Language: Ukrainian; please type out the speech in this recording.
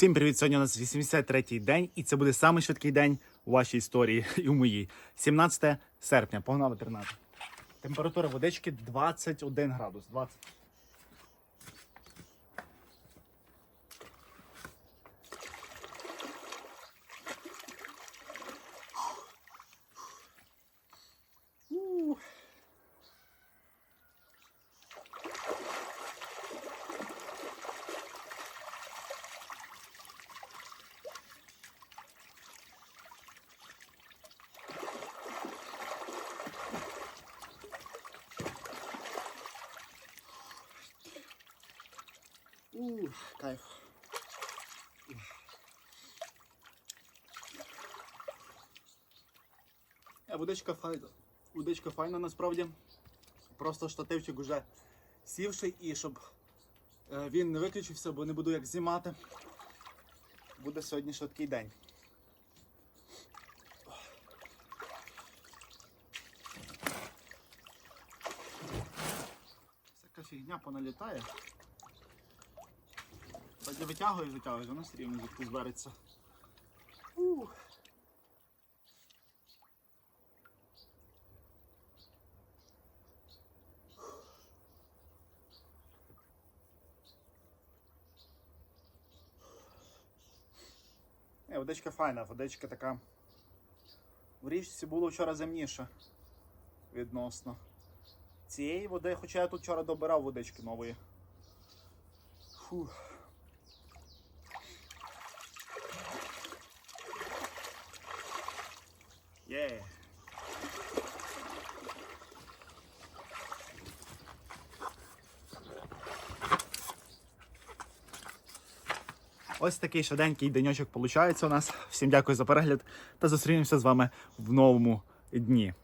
Всім привіт! Сьогодні у нас 83-й день, і це буде самий швидкий день у вашій історії і у моїй. 17 серпня. Погнали 13. Температура водички 21 градус. 20. Ух. Ух, кайф. Е, Водичка файна. Водичка файна насправді. Просто штативчик уже сівший і щоб е, він не виключився, бо не буду як знімати. Буде сьогодні швидкий день. Всяка фігня поналітає. Тоді витягуєш, витягуєш, воно все рівно звідки збереться. Ух. Не, водичка файна, водичка така. В річці було вчора земніше відносно. Цієї води, хоча я тут вчора добирав водички нової. Фух. Є. Ось такий швиденький денечок виходить у нас. Всім дякую за перегляд та зустрінемося з вами в новому дні.